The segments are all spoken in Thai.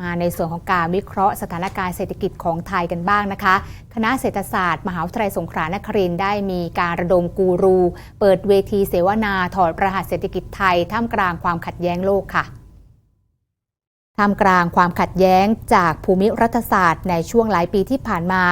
มาในส่วนของการวิเคราะห์สถานการณ์เศรษฐกิจของไทยกันบ้างนะคะ คณะเศรษฐศาสตร์ มหาวิทยาลัยสงขลานครินได้มีการระดมกูรู เปิดเวทีเสวนาถอดรหัสเศรษฐกิจไทย ท่ามกลางความขัดแย้งโลกค่ะท่ามกลางความขัดแย้งจากภูมิรัฐศาสตร์ในช่วงหลายปีที่ผ่านมา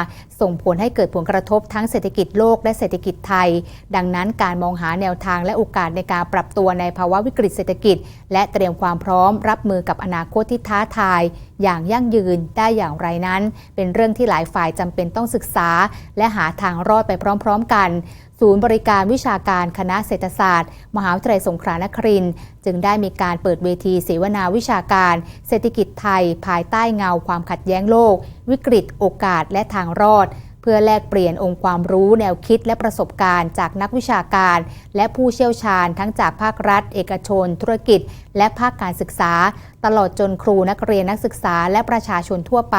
ส่งผลให้เกิดผลกระทบทั้งเศรษฐกิจโลกและเศรษฐกิจไทย ดังนั้นการมองหาแนวทางและโอกาสในการปรับตัวในภาวะวิกฤตเศรษฐกิจ และเตรียมความพร้อมรับมือกับอนาคตที่ท้าทาย อย่างยั่งยืนได้อย่างไรนั้น เป็นเรื่องที่หลายฝ่ายจำเป็นต้องศึกษา และหาทางรอดไปพร้อม ๆ กันศูนย์บริการวิชาการคณะเศรษฐศาสตร์ มหาวิทยาลัยสงขลานครินทร์จึงได้มีการเปิดเวทีเสวนาวิชาการ เศรษฐกิจไทย ภายใต้เงาความขัดแย้งโลก วิกฤต โอกาสและทางรอด เพื่อแลกเปลี่ยนองค์ความรู้แนวคิดและประสบการณ์จากนักวิชาการ และผู้เชี่ยวชาญทั้งจากภาครัฐ เอกชน ธุรกิจ และภาคการศึกษา ตลอดจนครูนักเรียนนักศึกษาและประชาชนทั่วไป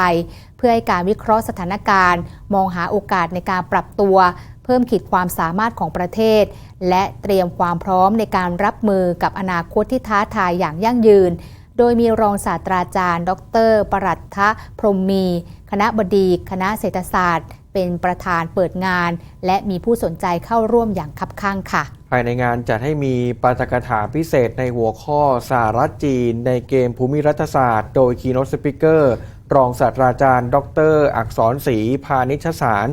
เพื่อให้การวิเคราะห์สถานการณ์ มองหาโอกาสในการปรับตัว เพิ่มขีดความสามารถของประเทศ และเตรียมความพร้อมในการรับมือกับอนาคตที่ท้าทายอย่างยั่งยืน โดยมีรองศาสตราจารย์ ดร ปรัตทะพรหมมี คณะบดีคณะเศรษฐศาสตร์ เป็นประธานเปิดงาน และมีผู้สนใจเข้าร่วมอย่างคับข้างค่ะ ภายในงานจัดให้มีปาฐกถาพิเศษในหัวข้อสหรัฐจีน ในเกมภูมิรัฐศาสตร์ โดยคีโนสปิเกอร์รองศาสตราจารย์ ดร อักษรศรีพานิชสาร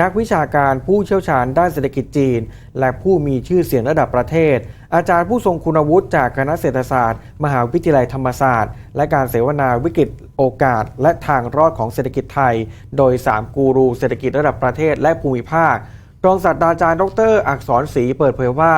นักวิชาการผู้เชี่ยวชาญด้านเศรษฐกิจจีน และผู้มีชื่อเสียงระดับประเทศ อาจารย์ผู้ทรงคุณวุฒิจากคณะเศรษฐศาสตร์ มหาวิทยาลัยธรรมศาสตร์ และการเสวนาวิกฤตโอกาส และทางรอดของเศรษฐกิจไทย โดย 3 กูรูเศรษฐกิจระดับประเทศและภูมิภาครองศาสตราจารย์ดร อักษรศรีเปิดเผยว่า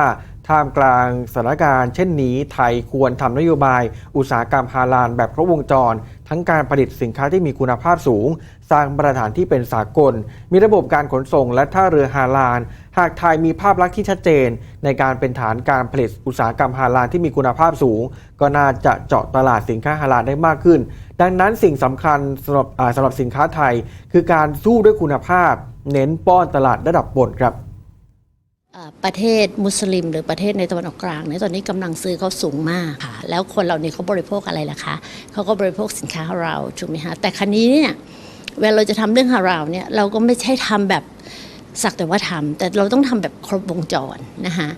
ท่ามกลางสถานการณ์เช่นนี้ ไทยควรทำนโยบาย อุตสาหกรรมฮาลาลแบบครบวงจร ทั้งการผลิตสินค้าที่มีคุณภาพสูง สร้างมาตรฐานที่เป็นสากล มีระบบการขนส่งและท่าเรือฮาลาล หากไทยมีภาพลักษณ์ที่ชัดเจน ในการเป็นฐานการผลิตอุตสาหกรรมฮาลาลที่มีคุณภาพสูง ก็น่าจะเจาะตลาดสินค้าฮาลาลได้มากขึ้น ดังนั้นสิ่งสำคัญสำหรับสำหรับสินค้าไทย คือการสู้ด้วยคุณภาพ เน้นป้อนตลาดระดับบนครับประเทศมุสลิม หรือประเทศในตะวันออกกลางเนี่ยตอนนี้กำลังซื้อเขาสูงมากค่ะ แล้วคนเหล่านี้เขาบริโภคอะไรล่ะคะเขาก็บริโภคสินค้าเราถูกไหมคะแต่ครั้นี้เนี่ยเวลาเราจะทำเรื่องฮาราเนี่ยเราก็ไม่ใช่ทำแบบ สักแต่ว่าทำแต่เราต้องทำแบบครบวงจรนะคะ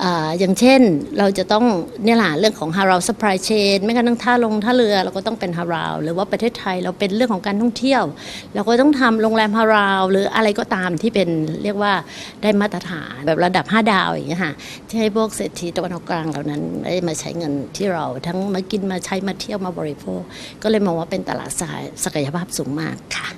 เอ่อย่างเช่นเราจะต้องเนี่ยแหละเรื่องของฮาราสปายเชนไม่กระทั่งท่าลงท่าเรือเราก็ต้องเป็นฮาราหรือว่าประเทศไทยเราเป็นเรื่องของการท่องเที่ยว เราก็ต้องทำโรงแรมฮาราวหรืออะไรก็ตามที่เป็นเรียกว่าได้มาตรฐานแบบระดับ 5 ดาวอย่างเงี้ยค่ะที่ให้พวกเศรษฐีตะวันออกกลางเหล่านั้นได้มาใช้เงินที่เราทั้งมากินมาใช้มาเที่ยวมาบริโภค ก็เลยมองว่าเป็นตลาดศักยภาพสูงมากค่ะ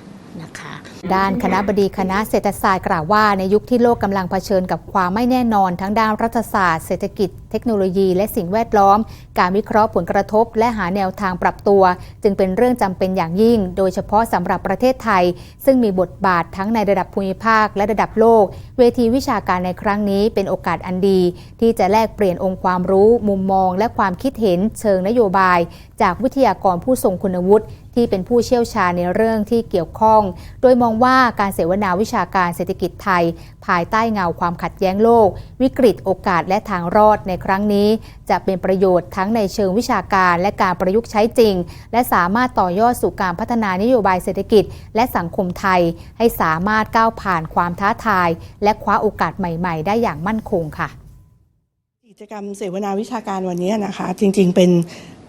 นะคะ ด้านคณะบดีคณะเศรษฐศาสตร์กล่าวว่าในยุคที่โลกกำลังเผชิญกับความไม่แน่นอน ทั้งด้านรัฐศาสตร์เศรษฐกิจ เทคโนโลยี และสิ่งแวดล้อม การวิเคราะห์ผลกระทบ และหาแนวทางปรับตัว จึงเป็นเรื่องจำเป็นอย่างยิ่ง โดยเฉพาะสำหรับประเทศไทย ซึ่งมีบทบาททั้งในระดับภูมิภาคและระดับโลก เวทีวิชาการในครั้งนี้เป็นโอกาสอันดี ที่จะแลกเปลี่ยนองค์ความรู้ มุมมอง และความคิดเห็น เชิงนโยบาย จากวิทยากรผู้ทรงคุณวุฒิที่เป็นผู้เชี่ยวชาญในเรื่องที่เกี่ยวข้อง โดยมองว่าการเสวนาวิชาการเศรษฐกิจไทย ภายใต้เงาความขัดแย้งโลก วิกฤตโอกาสและทางรอดในครั้งนี้ จะเป็นประโยชน์ทั้งในเชิงวิชาการและการประยุกต์ใช้จริง และสามารถต่อยอดสู่การพัฒนานโยบายเศรษฐกิจ และสังคมไทย ให้สามารถก้าวผ่านความท้าทาย และคว้าโอกาสใหม่ ๆ ได้อย่างมั่นคงค่ะ กิจกรรมเสวนาวิชาการวันนี้นะคะ จริง ๆ เป็น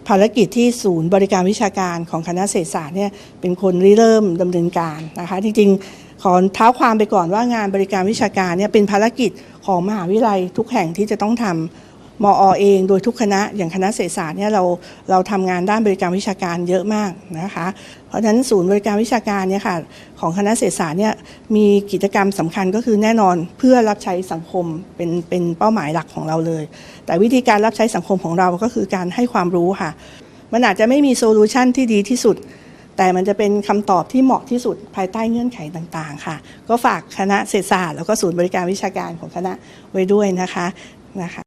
ภารกิจที่ศูนย์บริการวิชาการของคณะเศรษฐศาสตร์เนี่ยเป็นคนริเริ่มดำเนินการนะคะจริงๆขอเท้าความไปก่อนว่างานบริการวิชาการเนี่ยเป็นภารกิจของมหาวิทยาลัยทุกแห่งที่จะต้องทำ มอเองโดยทุกคณะอย่างคณะเศรษฐศาสตร์เนี่ยเราเราทำงานด้านบริการวิชาการเยอะมากนะคะ เพราะฉะนั้นศูนย์บริการวิชาการเนี่ยค่ะของคณะเศรษฐศาสตร์เนี่ยมีกิจกรรมสำคัญก็คือแน่นอนเพื่อรับใช้สังคมเป็นเป็นเป้าหมายหลักของเราเลย แต่วิธีการรับใช้สังคมของเราก็คือการให้ความรู้ค่ะ มันอาจจะไม่มีโซลูชันที่ดีที่สุดแต่มันจะเป็นคำตอบที่เหมาะที่สุดภายใต้เงื่อนไขต่างๆ ค่ะ ก็ฝากคณะเศรษฐศาสตร์แล้วก็ศูนย์บริการวิชาการของคณะไว้ด้วยนะคะนะคะ